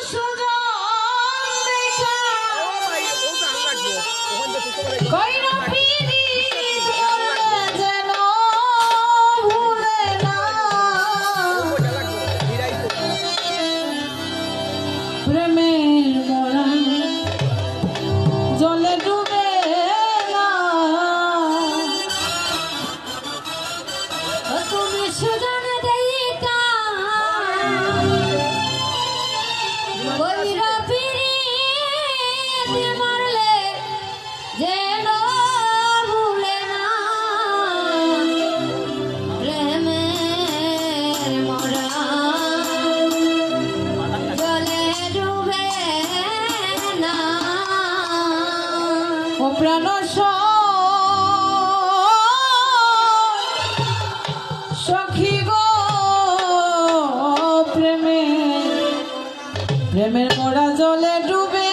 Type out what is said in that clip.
সুজন দেখা প্রেমের মোড়া জলে ডুবে